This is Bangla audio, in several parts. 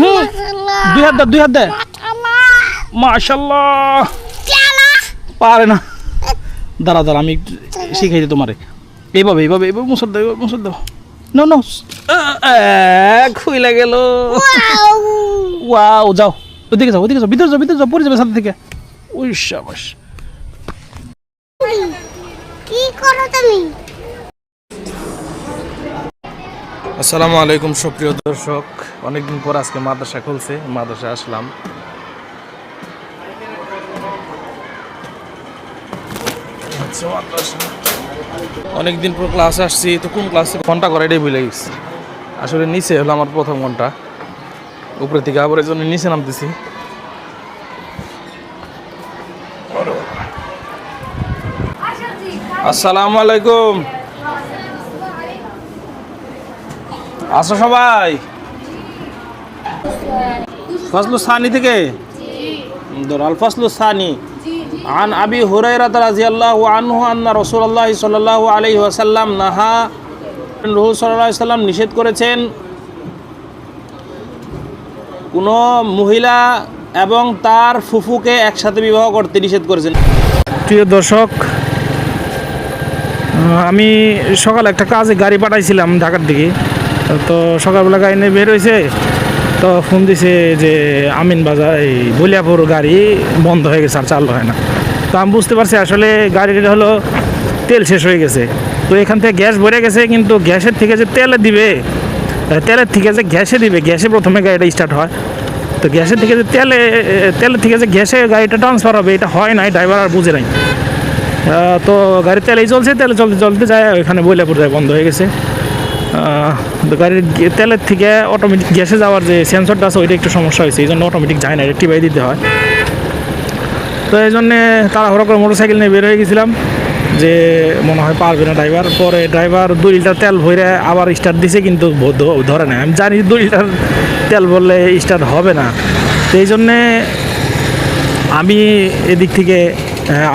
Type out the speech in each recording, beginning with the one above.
হুম দুই হাত দে দুই হাত দে। মাশাল্লাহ পারে না। দাঁড়া দাঁড়া আমি শিখাই দিই তোমারে। এইভাবে এইভাবে এইভাবে মুসর দাও মুসর দাও। নো নো খুইলা গেল। ওয়াও। যাও। ওদিকে যাও ওদিকে যাও। ভিতরে যাও ভিতরে যাও পড়ে যাবে সাথে থেকে। ওই সাবাস। কি করো তুমি? আসসালামু আলাইকুম, সুপ্রিয় দর্শক। অনেকদিন পর আজকে মাদ্রাসা খুলছে, মাদ্রাসা আসলাম। আচ্ছা। অনেকদিন পর ক্লাস আসছি, তো কোন ক্লাসে? ঘণ্টা করে এটাই ভুলে গেছি। আসলে নিচে হলো আমার প্রথম ঘণ্টা উপরে থেকে আবার জন্য নিচে নামতেছি। আসসালামু আলাইকুম। আসো সবাই ফসলু সানি থেকে ধর আল ফসলু সানি عن أبي هريرة رضي الله عنه أن رسول الله صلى الله عليه وسلم নাহা রসুল সাল্লাহ সাল্লাম নিষেধ করেছেন কোনো মহিলা এবং তার ফুফুকে একসাথে বিবাহ করতে নিষেধ করেছেন প্রিয় দর্শক আমি সকালে একটা কাজে গাড়ি পাঠাইছিলাম ঢাকার দিকে তো সকালবেলা গাড়ি নিয়ে বের হয়েছে তো ফোন দিছে যে আমিন বাজার, এই বলিয়াপুর গাড়ি বন্ধ হয়ে গেছে আর চালু হয় না। তো আমি বুঝতে পারছি আসলে গাড়িটা হলো তেল শেষ হয়ে গেছে। তো এখান থেকে গ্যাস ভরে গেছে, কিন্তু গ্যাসের থেকে যে তেলে দিবে তেলের থেকে যে গ্যাসে দিবে, গ্যাসে প্রথমে গাড়িটা স্টার্ট হয়। তো গ্যাসের থেকে যে তেলে তেলের থেকে যে গ্যাসে গাড়িটা ট্রান্সফার হবে, এটা হয় নাই ড্রাইভার আর বুঝে নাই। তো গাড়ি তেলেই চলছে, তেলে চলতে চলতে যায় ওখানে বইলাপুর যায়, বন্ধ হয়ে গেছে। গাড়ির তেলের থেকে অটোমেটিক গ্যাসে যাওয়ার যে সেন্সরটা আছে, ওইটা একটু সমস্যা হয়েছে এই জন্য অটোমেটিক যায় না এটা টিপাই দিতে হয়। তো এই জন্যে তাড়াহুড়ো করে মোটর সাইকেল নিয়ে বের হয়ে গেছিলাম, যে মনে হয় পারবে না ড্রাইভার পরে ড্রাইভার দুই লিটার তেল ভরে আবার স্টার্ট দিছে, কিন্তু ধরে না আমি জানি দুই লিটার তেল বললে স্টার্ট হবে না। তো এই জন্যে আমি এদিক থেকে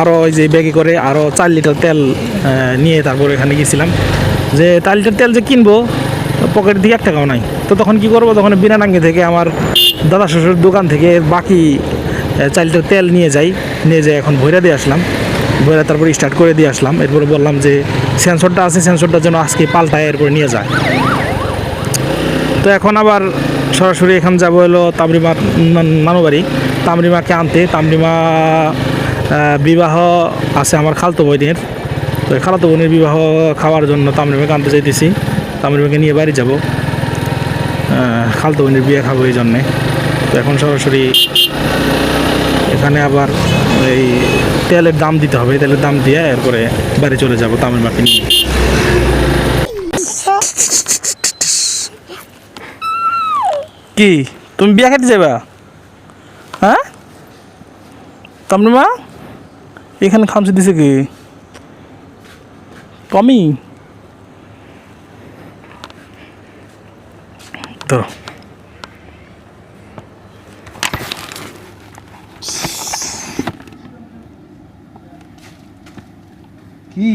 আরও ওই যে ব্যাগে করে আরও চার লিটার তেল নিয়ে তারপর এখানে গেছিলাম। যে চার লিটার তেল যে কিনবো পকেট দিয়ে এক টাকাও নাই। তো তখন কি করব? তখন বিনাডাঙ্গি থেকে আমার দাদা শ্বশুর দোকান থেকে বাকি লিটার তেল নিয়ে যাই। নিয়ে যাই এখন ভৈরা দিয়ে আসলাম। ভৈরা তারপর স্টার্ট করে দিয়ে আসলাম। এরপরে বললাম যে সেন্সরটা আছে সেন্সরটা যেন আজকে পাল্টায়, এরপরে নিয়ে যায়। তো এখন আবার সরাসরি এখান যাব হলো তামরিমা নানুবাড়ি। তামরিমাকে আনতে, তামরিমা বিবাহ আছে আমার খালতো বোনের তো খালাতো বোনের বিবাহ খাওয়ার জন্য তামরিমাকে আনতে চাইতেছি তামরিমাকে নিয়ে বাড়ি যাব। খালতো বোনের বিয়ে খাব এই জন্যে। তো এখন সরাসরি এখানে আবার এই তেলের দাম দিতে হবে। তেলের দাম দিয়ে এরপরে বাড়ি চলে যাব তামিলমাকে নিয়ে। কি? তুমি বিয়া খেতে যাবা? হ্যাঁ? তামনি মা এখানে খামচি দিছে কি? টমি? ধরো কি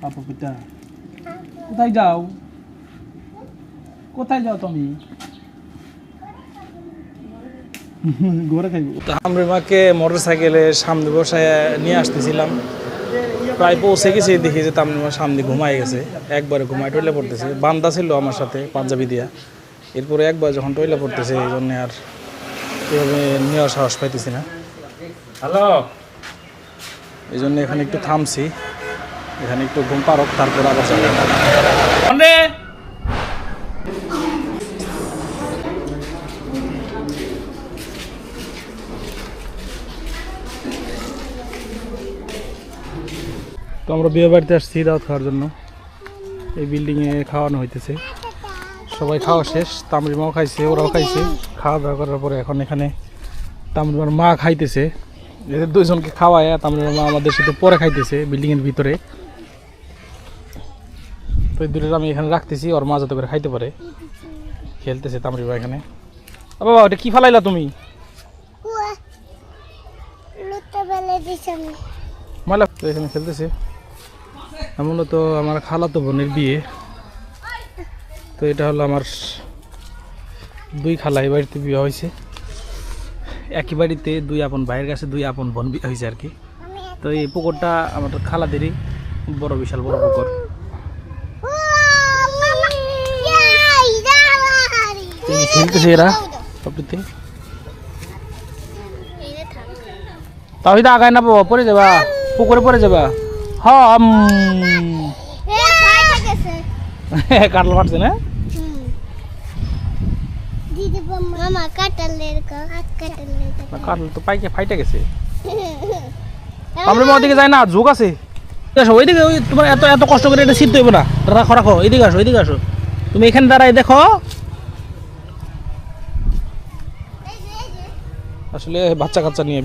পাপা পিতা কোথায় যাও কোথায় যাও তুমি ঘরে খাইব। আমরা মাকে মোটর সাইকেলে সামনে বসায় নিয়ে আসতেছিলাম। প্রায় পৌঁছে গেছি দেখি যে তামরিমা সামনে ঘুমাই গেছে। একবারে ঘুমায় টয়লে পড়তেছে। বান্দা ছিল আমার সাথে পাঞ্জাবি দিয়া। এরপরে একবার যখন টয়লে পড়তেছে এই জন্য আর এভাবে নেওয়ার সাহস পাইতেছি না। হ্যালো। এই জন্য এখানে একটু থামছি। এখানে একটু ঘুম পারক তারপর আবার তো আমরা বিয়ে বাড়িতে আসছি দাওয়াত খাওয়ার জন্য। এই বিল্ডিংয়ে খাওয়ানো হইতেছে। সবাই খাওয়া শেষ তামরিমাও খাইছে ওরাও খাইছে। খাওয়া দাওয়া করার পরে এখন এখানে তামরিমার মা খাইতেছে। এদের দুইজনকে খাওয়ায় তামরিমার মা আমাদের সাথে পরে খাইতেছে বিল্ডিংয়ের ভিতরে। তো এই দুটো আমি এখানে রাখতেছি ওর মা যাতে করে খাইতে পারে। খেলতেছে তামরিমা এখানে। বাবা ওটা কি ফালাইলা তুমি? ময়লা তো এখানে খেলতেছে। এমন তো আমার খালাতো বোনের বিয়ে। তো এটা হলো আমার দুই খালা এই বাড়িতে বিয়ে হয়েছে। একই বাড়িতে দুই আপন ভাইয়ের কাছে দুই আপন বোন বিয়ে হয়েছে আর কি। তো এই পুকুরটা আমার খালাদেরই বড় বিশাল বড় পুকুর। খেলতেছে এরা? সবটিতে তাহিদা আগায় না পড়ে যাবা। পুকুরে পড়ে যাবা। হম। কাটল না? কাটল তো পাইকে ফাইটে গেছে। আমরা ওদিকে যাই না ঝোঁক আছে। আসো ওইদিকে ওই তোমার এত এত কষ্ট করে এটা সিদ্ধ হইব না। রাখো রাখো এদিকে আসো এদিকে আসো। তুমি এখানে দাঁড়াই দেখো। আসলে বাচ্চা কাচ্চা নিয়ে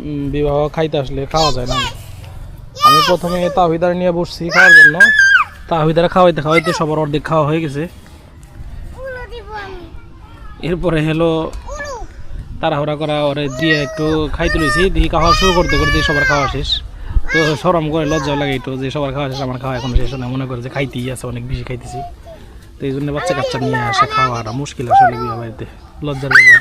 উম, বিবাহ খাইতে আসলে খাওয়া যায় না। আমি প্রথমে তাহিদার নিয়ে বসছি খাওয়ার জন্য। তাহিদার খাওয়াইতে খাওয়াইতে সবার অর্ধেক খাওয়া হয়ে গেছে। এরপরে হলো তাড়াহুড়া করা ওরে দিয়ে একটু খাইতে লইছি দিয়ে খাওয়া শুরু করতে করতে সবার খাওয়া শেষ। তো সরম করে লজ্জা লাগে একটু যে সবার খাওয়া শেষ আমার খাওয়া এখন শেষ না। মনে করে যে খাইতেই আছে অনেক বেশি খাইতেছি। তো এই জন্য বাচ্চা কাচ্চা নিয়ে আসে খাওয়াটা মুশকিল আসলে বিয়ে বাড়িতে লজ্জার ব্যাপার।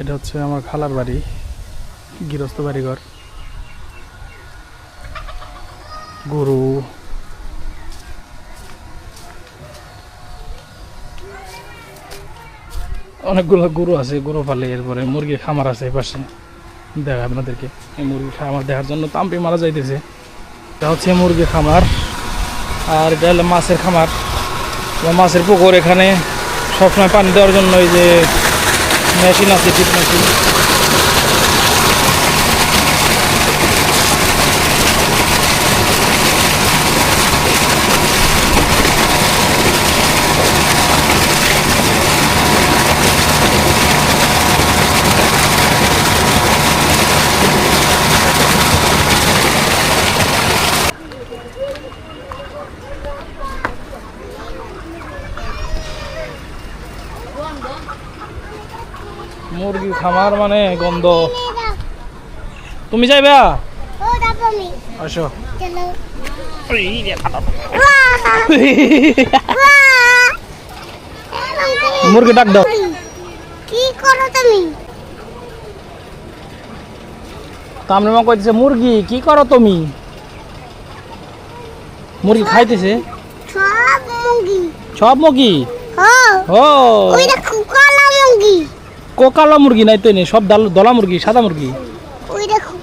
এটা হচ্ছে আমার খালার বাড়ি। গৃহস্থ বাড়িঘর। গরু। অনেকগুলো গরু আছে, গরু পালে এরপরে মুরগির খামার আছে পাশে। দেখা আপনাদেরকে। এই মুরগির খামার দেখার জন্য তাম্পি মারা যাইতেছে। এটা হচ্ছে মুরগির খামার, আর এটা হলো মাছের খামার। মাছের পুকুর এখানে সবসময় পানি দেওয়ার জন্য এই যে মেশিন আছে, টিপ মেশিন। মুরগির খামার মানে গন্ধ। তুমি যাইবা? ও দেব আমি। আসো। চলো। মুরগি ডাক দাও। কি করো তুমি? কইতেছে মুরগি কি করো তুমি? মুরগি খাইতেছে। সব মুরগি। সব মুরগি? ও। ও। ওই মুরগি। কোকালা মুরগি নাই তো নেই সব দাল- মুরগি সাদা মুরগি? ওই দেখো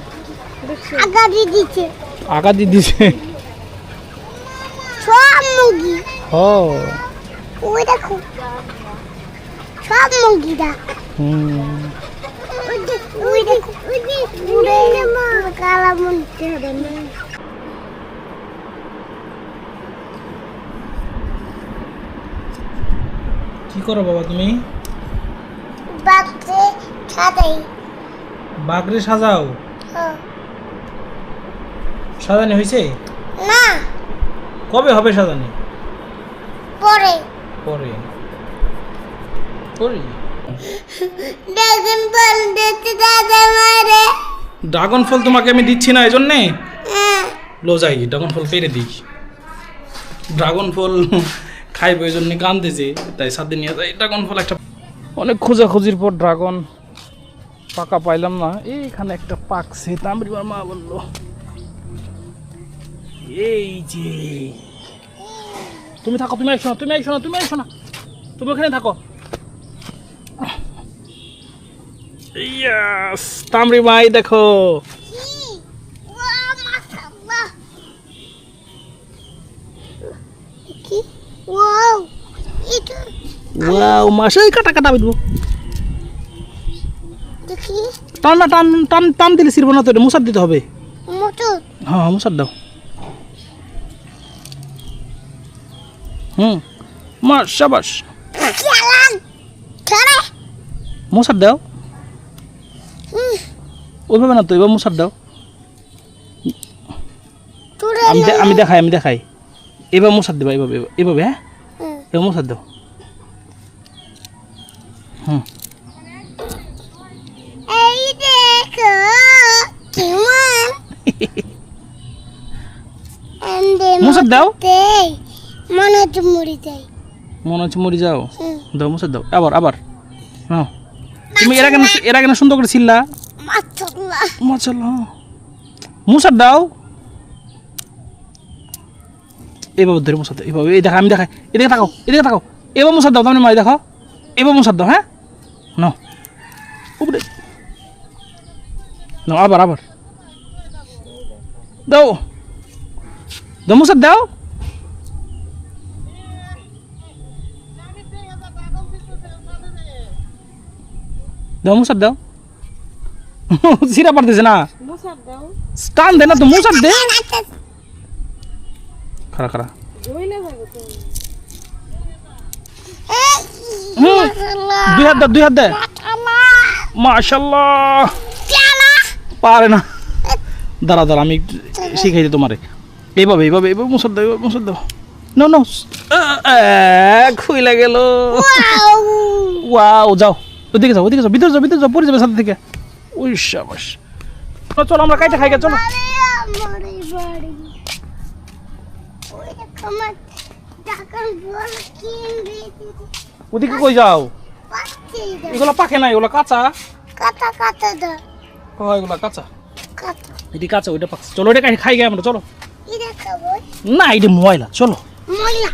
আগাদি দিচ্ছে আগা দিয়ে দিছে? সব মুরগি। ও ওই দেখো সব মুরগি দা হুম। ওই দেখো ওই কালা মুরগি হবে না। কি করো বাবা তুমি? ছাদাই বাগরে সাজাও? সাজানি হয়েছে না। কবে হবে সাজানি? পরে। পরে। পরে? দেখুন বল দেখতে দাদা মারে। ড্রাগন ফল তোমাকে আমি দিচ্ছি না এই জন্যে হ্যাঁ লো যাই ড্রাগন ফল পেরে দিই। ড্রাগন ফল খাইব এই জন্য কানতেছে তাই সাথে নিয়ে যাই। ড্রাগন ফল একটা অনেক খোঁজাখুঁজির পর ড্রাগন। পাকা পাইলাম না। এইখানে একটা পাকছে তামরিমার মা বলল এই যে তুমি থাকো তুমি একশো না তুমি একশো না তুমি একশো না তুমি ওখানে থাকো। ইয়াস তামরি মাই দেখো। ওয়াও মাসে কাটা কাটা দেখি টান না টান টান টান দিলে ছিড়বো না তো এটা মুসার দিতে হবে। হ্যাঁ হ্যাঁ মুসার দাও। হুম সাবাস মুসার দাও। ওইভাবে না তো এবার মুসার দাও। আমি আমি দেখাই আমি দেখাই। এবার মুসার দেবা এভাবে এভাবে, হ্যাঁ? এবার মুসার দাও। হুম। দাও। মনে হচ্ছে মরি যাই। মনে হচ্ছে মরি যাও। দাও মুসাদ দাও। আবার আবার। নাও। তুমি এরা কেন এরা কেন সুন্দর করে ছিল্লা? মাশাল্লাহ মুসাদ দাও। এভাবে ধরে মুসাদ দাও এভাবে। এই দেখা আমি দেখাই। এদিকে তাকাও। এদিকে তাকাও। এবার মুসাদ দাও তুমি মাই দেখো। এবার মুসাদ দাও হ্যাঁ? নাও। উপরে। নাও আবার আবার। দাও। দাও মুসাদ দাও দাও সিরা পারতেছে না টান দে না তো মুসাদ দে খারা খারা দুই হাত দে দুই হাত দে মাশাআল্লাহ মাশাল্লাহ পারে না দাঁড়া দাঁড়া আমি শিখাই দিই তোমারে এইভাবে এইভাবে এইভাবে মুসাদ দাও এইভাবে মুসাদ দাও। No no. খুইলা গেল। ওয়াও। ওয়াও যাও। ওদিকে যাও ওদিকে যাও। ভিতরে যাও ভিতরে যাও পড়ে যাবে সাথে থেকে। ওই সাবাস। চলো আমরা কাইটা খাই গে, চলো। ওদিকে কই যাও? এগুলো পাকে না এগুলো কাঁচা। কাটা কাটা দা হয় এগুলো কাঁচা? কাটা এটি কাঁচা ওইটা পাকছে চলো ওইটা খাই- খাই গে আমরা চলো। না এটা ময়লা চলো। ময়লা?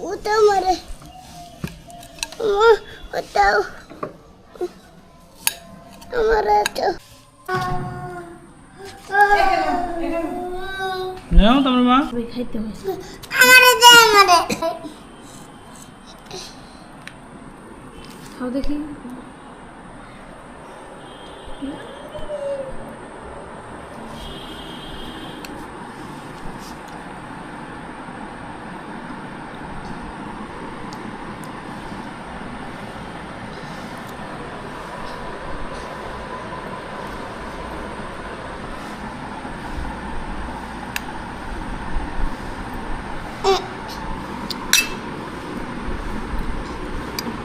ওটা মারে ওটাও আমার নাও তোমার খাও দেখি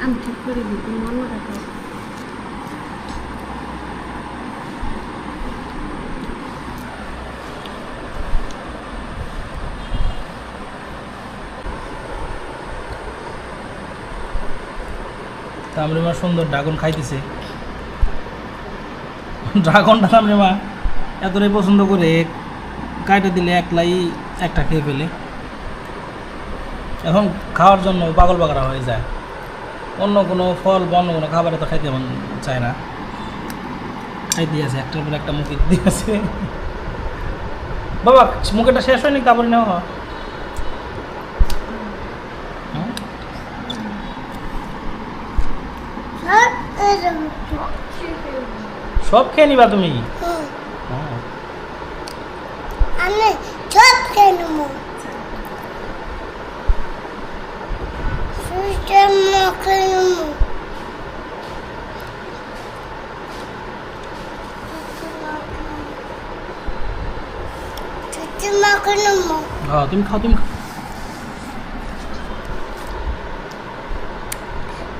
আমি ঠিক করে দিই তুমি মন মতো খাও তামরে মা সুন্দর ড্রাগন খাইতেছে। ড্রাগনটা তামরে মা এতটাই পছন্দ করে, কাইটা দিলে একলাই একটা খেয়ে ফেলে। এখন খাওয়ার জন্য পাগল পাগড়া হয়ে যায়। অন্য কোনো ফল বা অন্য কোনো খাবারে তো খাইতে মন চায় না। খাই দিয়েছে একটার পর একটা মুখে দিয়েছে বাবা মুখেটা শেষ হয়নি, তারপরে নেওয়া হয় হুম? আর এরকম সব খেয়ে নিবা তুমি? হ্যাঁ। আমি সব হ্যাঁ তুমি খাও তুমি খাও।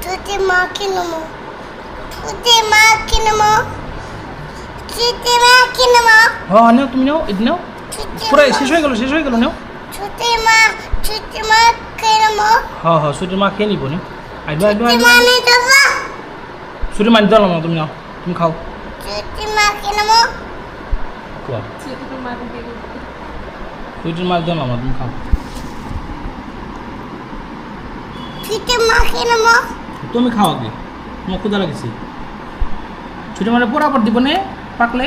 তুই মাকে হ্যাঁ নেও তুমি নাও এটি নাও। পুরো শেষ হয়ে গেল শেষ হয়ে গেল নাও। হ্যাঁ হ্যাঁ সুটির মা খেয়ে নিবো নি আইলো আইলো ছুটি আইলো। মানে দাদা সুটির মা। দিলাম না তুমি নাও তুমি খাও। ছুটি মা দিলাম আমার তুমি খাও। না তুমি খাও আগে। তোমার খোদা লাগিছে। ছুটি মানে বরাবর দিব নে পাকলে?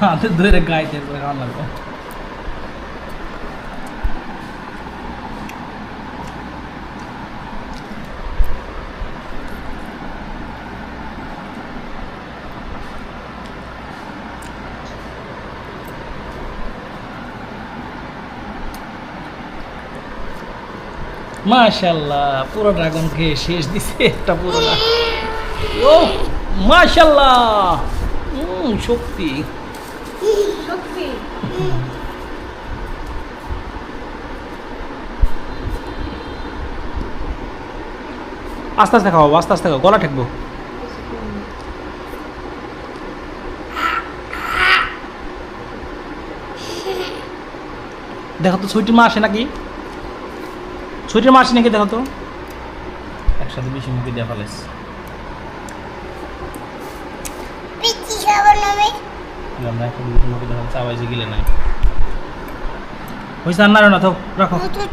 হাতে ধরে গাইতে খাওয়া লাগবে। মাশাল্লাহ, পুরো ড্রাগন খেয়ে শেষ দিছে একটা পুরো ও, মাশাল্লাহ। শক্তি। আস্তে আস্তে খাওয়াবো আস্তে আস্তে খাও গলা ঠেকবো। দেখো তো ছুটির মা আসে নাকি? ছুটির মা আসে নাকি দেখো তো? একসাথে বেশি মুখে গিলে নাই। হয়েছে আর না রাখো। মুতুত